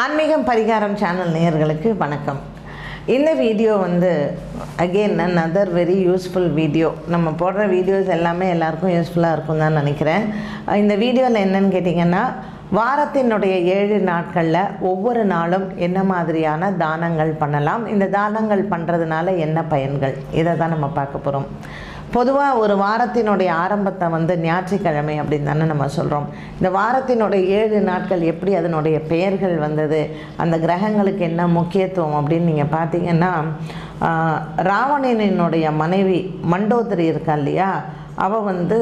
ஆன்மீகம் பரிகாரம் சேனல் நேயர்களுக்கு வணக்கம். இந்த வீடியோ வந்து again other very useful video நம்ம போடுற வீடியோஸ் எல்லாமே எல்லாருக்கும் யூஸ்ஃபுல்லாக இருக்கும் தான் நினைக்கிறேன். இந்த வீடியோவில் என்னன்னு கேட்டிங்கன்னா வாரத்தினுடைய ஏழு நாட்களில் ஒவ்வொரு நாளும் என்ன மாதிரியான தானங்கள் பண்ணலாம்? இந்த தானங்கள் பண்ணுறதுனால என்ன பயன்கள்? இதை தான் நம்ம பார்க்க போகிறோம் பொதுவாக ஒரு வாரத்தினுடைய ஆரம்பத்தை வந்து ஞாயிற்றுக்கிழமை அப்படின்னு தானே நம்ம சொல்கிறோம் இந்த வாரத்தினுடைய ஏழு நாட்கள் எப்படி அதனுடைய பெயர்கள் வந்தது அந்த கிரகங்களுக்கு என்ன முக்கியத்துவம் அப்படின்னு நீங்கள் பார்த்தீங்கன்னா ராவணனினுடைய மனைவி மண்டோதரி இருக்கா இல்லையா? அவள் வந்து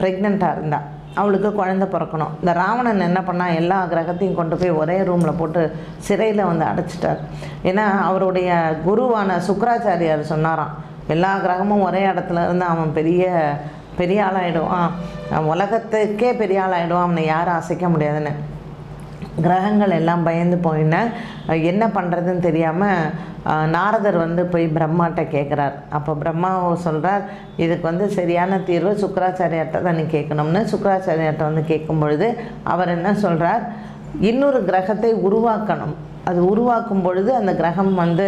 ப்ரெக்னெண்ட்டாக இருந்தா. அவளுக்கு குழந்தை பிறக்கணும். இந்த ராவணன் என்ன பண்ணால் எல்லா கிரகத்தையும் கொண்டு போய் ஒரே ரூமில் போட்டு சிறையில் வந்து அடைச்சிட்டார். ஏன்னா அவருடைய குருவான சுக்கராச்சாரியார் சொன்னாராம் எல்லா கிரகமும் ஒரே இடத்துல இருந்து அவன் பெரிய பெரிய ஆளாயிடுவான். உலகத்துக்கே பெரிய ஆளாயிடுவான். அவனை யாரும் அசைக்க முடியாதுன்னு. கிரகங்கள் எல்லாம் பயந்து போயின. என்ன பண்ணுறதுன்னு தெரியாமல் நாரதர் வந்து போய் பிரம்மாட்ட கேட்குறார் அப்போ பிரம்மா சொல்கிறார் இதுக்கு வந்து சரியான தீர்வு சுக்கராச்சாரியார்ட்ட தான் நீ கேட்கணும்னு. சுக்கராச்சாரியார்ட்ட வந்து கேட்கும் பொழுது அவர் என்ன சொல்கிறார் இன்னொரு கிரகத்தை உருவாக்கணும். அது உருவாக்கும் பொழுது அந்த கிரகம் வந்து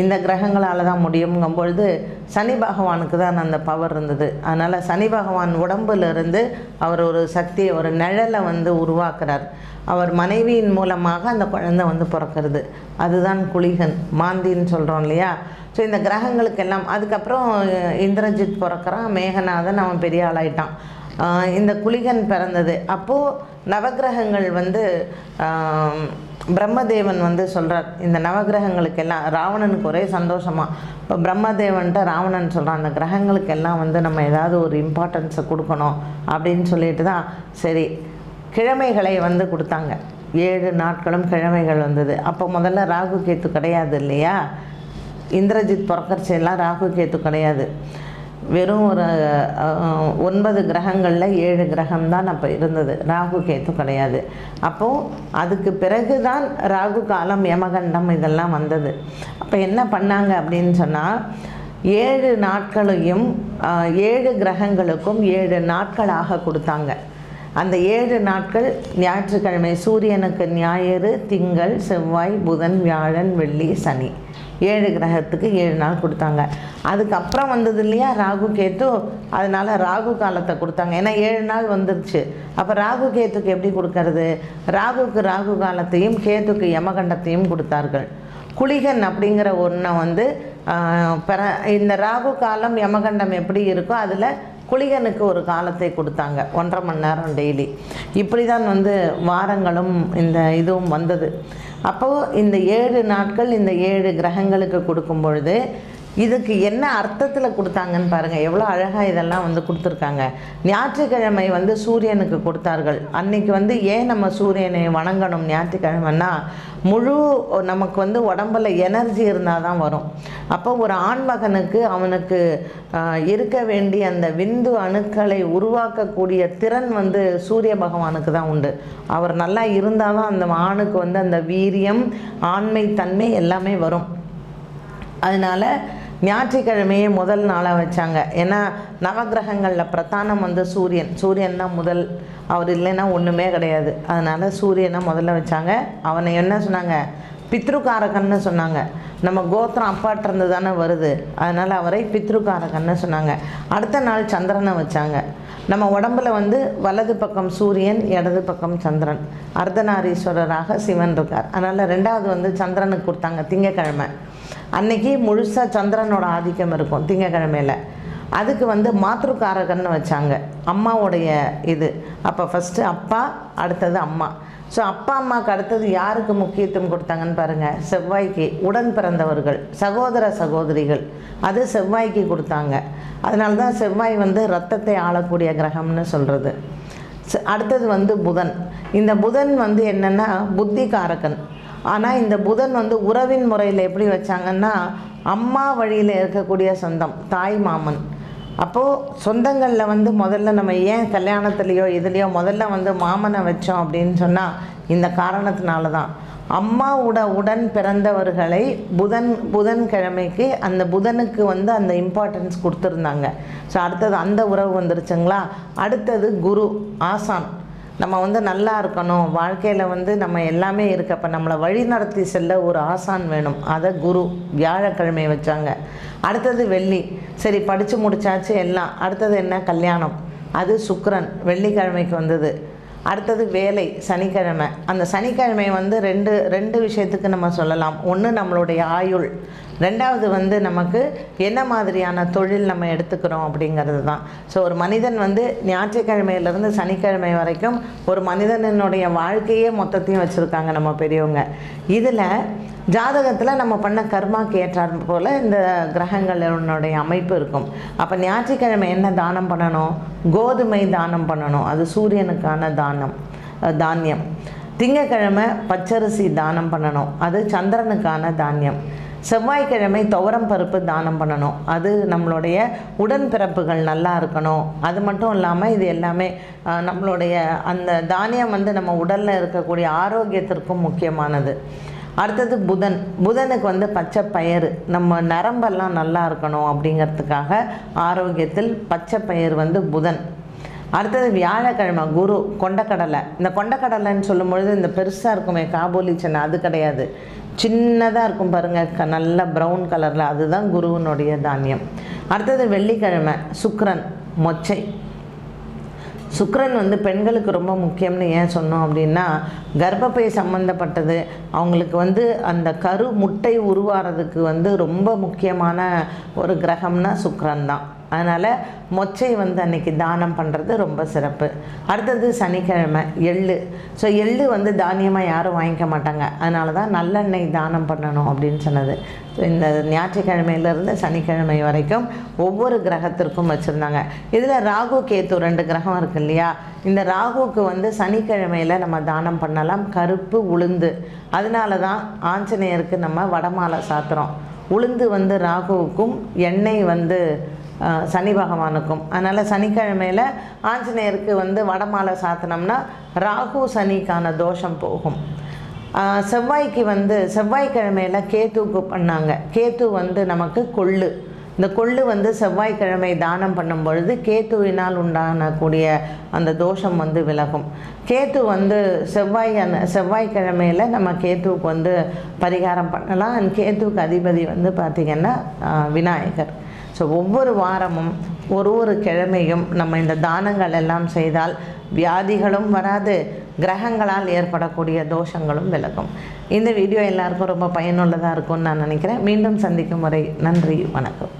இந்த கிரகங்களால் தான் முடியுங்கும் பொழுது சனி பகவானுக்கு தான் அந்த பவர் இருந்தது. அதனால் சனி பகவான் உடம்புலேருந்து அவர் ஒரு சக்தியை ஒரு நிழலை வந்து உருவாக்குறார். அவர் மனைவியின் மூலமாக அந்த குழந்தை வந்து பிறக்கிறது. அதுதான் குளிகன் மாந்தின்னு சொல்கிறோம் இல்லையா? ஸோ இந்த கிரகங்களுக்கெல்லாம் அதுக்கப்புறம் இந்திரஜித் பிறக்கிறான் மேகநாதன் அவன் பெரிய ஆளாயிட்டான். இந்த குளிகன் பிறந்தது. அப்போது நவக்கிரகங்கள் வந்து பிரம்மதேவன் வந்து சொல்கிறார் இந்த நவக்கிரகங்களுக்கெல்லாம் ராவணனுக்கு ஒரே சந்தோஷமாக இப்போ பிரம்மதேவன்ட்ட ராவணன் சொல்கிறான் அந்த கிரகங்களுக்கெல்லாம் வந்து நம்ம ஏதாவது ஒரு இம்பார்ட்டன்ஸை கொடுக்கணும் அப்படின்னு சொல்லிட்டு தான் சரி கிழமைகளை வந்து கொடுத்தாங்க. ஏழு நாட்களும் கிழமைகள் வந்தது. அப்போ முதல்ல ராகு கேத்து கிடையாது இல்லையா? இந்திரஜித் பிறக்கறச்செல்லாம் ராகு கேத்து கிடையாது. வெறும் ஒரு ஒன்பது கிரகங்களில் ஏழு கிரகம் தான் அப்போ இருந்தது. ராகு கேத்து கிடையாது. அப்போது அதுக்கு பிறகு தான் ராகு காலம் யமகண்டம் இதெல்லாம் வந்தது. அப்போ என்ன பண்ணாங்க அப்படின்னு சொன்னால் ஏழு நாட்களையும் ஏழு கிரகங்களுக்கும் ஏழு நாட்களாக கொடுத்தாங்க. அந்த ஏழு நாட்கள் ஞாயிற்றுக்கிழமை சூரியனுக்கு ஞாயிறு திங்கள் செவ்வாய் புதன் வியாழன் வெள்ளி சனி. ஏழு கிரகத்துக்கு ஏழு நாள் கொடுத்தாங்க. அதுக்கப்புறம் வந்தது இல்லையா? ராகு கேத்து. அதனால ராகு காலத்தை கொடுத்தாங்க. ஏன்னா ஏழு நாள் வந்துருச்சு. அப்போ ராகு கேத்துக்கு எப்படி கொடுக்கறது? ராகுக்கு ராகு காலத்தையும் கேத்துக்கு யமகண்டத்தையும் கொடுத்தார்கள். குளிகன் அப்படிங்கிற ஒன்றை வந்து பிற இந்த ராகு காலம் யமகண்டம் எப்படி இருக்கோ அதில் குளிகனுக்கு ஒரு காலத்தை கொடுத்தாங்க. ஒன்றரை மணி நேரம் டெய்லி இப்படி தான் வந்து வாரங்களும் இந்த இதுவும் வந்தது. அப்போது இந்த ஏழு நாட்கள் இந்த ஏழு கிரகங்களுக்கு கொடுக்கும் பொழுது இதுக்கு என்ன அர்த்தத்தில் கொடுத்தாங்கன்னு பாருங்கள் எவ்வளோ அழகாக இதெல்லாம் வந்து கொடுத்துருக்காங்க. ஞாயிற்றுக்கிழமை வந்து சூரியனுக்கு கொடுத்தார்கள். அன்னைக்கு வந்து ஏன் நம்ம சூரியனை வணங்கணும் ஞாயிற்றுக்கிழமைன்னா முழு நமக்கு வந்து உடம்புல எனர்ஜி இருந்தால் தான் வரும். அப்போ ஒரு ஆண்மகனுக்கு அவனுக்கு இருக்க வேண்டிய அந்த விந்து அணுக்களை உருவாக்கக்கூடிய திறன் வந்து சூரிய பகவானுக்கு தான் உண்டு. அவர் நல்லா இருந்தால் தான் அந்த ஆணுக்கு வந்து அந்த வீரியம் ஆண்மை தன்மை எல்லாமே வரும். அதனால் ஞாயிற்றுக்கிழமையே முதல் நாளாக வச்சாங்க. ஏன்னா நவக்கிரகங்களில் பிரதானம் வந்து சூரியன். சூரியன் தான் முதல். அவர் இல்லைன்னா ஒன்றுமே கிடையாது. அதனால் சூரியனை முதல்ல வச்சாங்க. அவனை என்ன சொன்னாங்க? பித்ருக்காரகன்னு சொன்னாங்க. நம்ம கோத்திரம் அப்பாட்ட இருந்து தானே வருது. அதனால் அவரை பித்ருக்காரகன்னு சொன்னாங்க. அடுத்த நாள் சந்திரனை வச்சாங்க. நம்ம உடம்புல வந்து வலது பக்கம் சூரியன் இடது பக்கம் சந்திரன். அர்த்தநாரீஸ்வரராக சிவன் இருக்கார். அதனால் ரெண்டாவது வந்து சந்திரனுக்கு கொடுத்தாங்க. திங்கக்கிழமை. அன்னைக்கு முழுசாக சந்திரனோட ஆதிக்கம் இருக்கும் திங்கக்கிழமையில். அதுக்கு வந்து மாத்ருக்காரகன்னு வச்சாங்க. அம்மாவுடைய இது. அப்போ ஃபஸ்ட்டு அப்பா அடுத்தது அம்மா. ஸோ அப்பா அம்மாவுக்கு அடுத்தது யாருக்கு முக்கியத்துவம் கொடுத்தாங்கன்னு பாருங்கள் செவ்வாய்க்கு உடன் பிறந்தவர்கள் சகோதர சகோதரிகள். அது செவ்வாய்க்கு கொடுத்தாங்க. அதனால தான் செவ்வாய் வந்து ரத்தத்தை ஆளக்கூடிய கிரகம்னு சொல்கிறது ச- அடுத்தது வந்து புதன். இந்த புதன் வந்து என்னென்னா புத்தி காரகன் ஆனால் இந்த புதன் வந்து உறவின் முறையில் எப்படி வச்சாங்கன்னா அம்மா வழியில் இருக்கக்கூடிய சொந்தம் தாய் மாமன். அப்போது சொந்தங்களில் வந்து முதல்ல நம்ம ஏன் கல்யாணத்துலேயோ இதுலேயோ முதல்ல வந்து மாமனை வச்சோம் அப்படின்னு சொன்னால் இந்த காரணத்தினால தான் அம்மாவோட உடன் பிறந்தவர்களை புதன் புதன்கிழமைக்கு அந்த புதனுக்கு வந்து அந்த இம்பார்ட்டன்ஸ் கொடுத்துருந்தாங்க. ஸோ அடுத்தது அந்த உறவு வந்துருச்சுங்களா? அடுத்தது குரு ஆசான். நம்ம வந்து நல்லா இருக்கணும். வாழ்க்கையில் வந்து நம்ம எல்லாமே இருக்கு. அப்போ நம்மளை வழி நடத்தி செல்ல ஒரு ஆசான் வேணும். அதை குரு வியாழக்கிழமை வச்சாங்க. அடுத்தது வெள்ளி. சரி படித்து முடிச்சாச்சு எல்லாம். அடுத்தது என்ன? கல்யாணம். அது சுக்கரன். வெள்ளிக்கிழமைக்கு வந்தது. அடுத்தது வேலை சனிக்கிழமை. அந்த சனிக்கிழமை வந்து ரெண்டு ரெண்டு விஷயத்துக்கு நம்ம சொல்லலாம். ஒன்று நம்மளுடைய ஆயுள். ரெண்டாவது வந்து நமக்கு என்ன மாதிரியான தொழில் நம்ம எடுத்துக்கிறோம் அப்படிங்கிறது தான். ஸோ ஒரு மனிதன் வந்து ஞாயிற்றுக்கிழமையிலேருந்து சனிக்கிழமை வரைக்கும் ஒரு மனிதனுடைய வாழ்க்கையே மொத்தத்தையும் வச்சுருக்காங்க நம்ம பெரியவங்க. இதில் ஜாதகத்தில் நம்ம பண்ண கர்மாக்கு ஏற்றார் போல் இந்த கிரகங்களுடைய அமைப்பு இருக்கும். அப்போ ஞாயிற்றுக்கிழமை என்ன தானம் பண்ணணும்? கோதுமை தானம் பண்ணணும். அது சூரியனுக்கான தானம் தானியம். திங்கக்கிழமை பச்சரிசி தானம் பண்ணணும். அது சந்திரனுக்கான தானியம். செவ்வாய்க்கிழமை துவரம் பருப்பு தானம் பண்ணணும். அது நம்மளுடைய உடன்பிறப்புகள் நல்லா இருக்கணும். அது மட்டும் இல்லாமல் இது எல்லாமே நம்மளுடைய அந்த தானியம் வந்து நம்ம உடலில் இருக்கக்கூடிய ஆரோக்கியத்திற்கும் முக்கியமானது. அடுத்தது புதன். புதனுக்கு வந்து பச்சை பயிறு. நம்ம நரம்பெல்லாம் நல்லா இருக்கணும் அப்படிங்கிறதுக்காக ஆரோக்கியத்தில் பச்சை பயிர் வந்து புதன். அடுத்தது வியாழக்கிழமை குரு கொண்டக்கடலை. இந்த கொண்டக்கடலைன்னு சொல்லும் பொழுது இந்த பெருசாக இருக்குமே காபூலி சென்னை அது கிடையாது. சின்னதாக இருக்கும் பாருங்கள் க நல்ல ப்ரௌன் கலரில் அதுதான் குருவினுடைய தானியம். அடுத்தது வெள்ளிக்கிழமை சுக்ரன் மொச்சை. சுக்கரன் வந்து பெண்களுக்கு ரொம்ப முக்கியம்னு ஏன் சொன்னோம் அப்படின்னா கர்ப்பப்பை சம்மந்தப்பட்டது அவங்களுக்கு வந்து அந்த கரு முட்டை உருவாகிறதுக்கு வந்து ரொம்ப முக்கியமான ஒரு கிரகம்னா சுக்கரன் தான். அதனால் மொச்சை வந்து அன்னைக்கு தானம் பண்ணுறது ரொம்ப சிறப்பு. அடுத்தது சனிக்கிழமை எள்ளு. ஸோ எள்ளு வந்து தானியமாக யாரும் வாங்கிக்க மாட்டாங்க. அதனால தான் நல்லெண்ணெய் தானம் பண்ணணும் அப்படின்னு சொன்னது. ஸோ இந்த ஞாயிற்றுக்கிழமையிலேருந்து சனிக்கிழமை வரைக்கும் ஒவ்வொரு கிரகத்திற்கும் வச்சுருந்தாங்க. இதில் ராகு கேத்து ரெண்டு கிரகம் இருக்குது இல்லையா? இந்த ராகுவுக்கு வந்து சனிக்கிழமையில் நம்ம தானம் பண்ணலாம். கருப்பு உளுந்து. அதனால தான் ஆஞ்சநேயருக்கு நம்ம வடமாலை சாத்துறோம் உளுந்து வந்து ராகுவுக்கும் எண்ணெய் வந்து சனி பகவானுக்கும். அதனால் சனிக்கிழமையில் ஆஞ்சநேயருக்கு வந்து வடமாலை சாத்தினோம்னா ராகு சனிக்கான தோஷம் போகும். செவ்வாய்க்கு வந்து செவ்வாய்க்கிழமையில் கேத்துவுக்கு பண்ணாங்க கேத்து வந்து நமக்கு கொள்ளு. இந்த கொள்ளு வந்து செவ்வாய்க்கிழமை தானம் பண்ணும் பொழுது கேத்துவினால் உண்டானக்கூடிய அந்த தோஷம் வந்து விலகும். கேத்து வந்து செவ்வாய் அந்த செவ்வாய்க்கிழமையில் நம்ம கேத்துவுக்கு வந்து பரிகாரம் பண்ணலாம். அண்ட் கேத்துவுக்கு அதிபதி வந்து பார்த்திங்கன்னா விநாயகர். ஸோ ஒவ்வொரு வாரமும் ஒரு ஒரு கிழமையும் நம்ம இந்த தானங்கள் எல்லாம் செய்தால் வியாதிகளும் வராது கிரகங்களால் ஏற்படக்கூடிய தோஷங்களும் விலகும். இந்த வீடியோ எல்லாருக்கும் ரொம்ப பயனுள்ளதாக இருக்கும்னு நான் நினைக்கிறேன். மீண்டும் சந்திக்கும் வரை நன்றி வணக்கம்.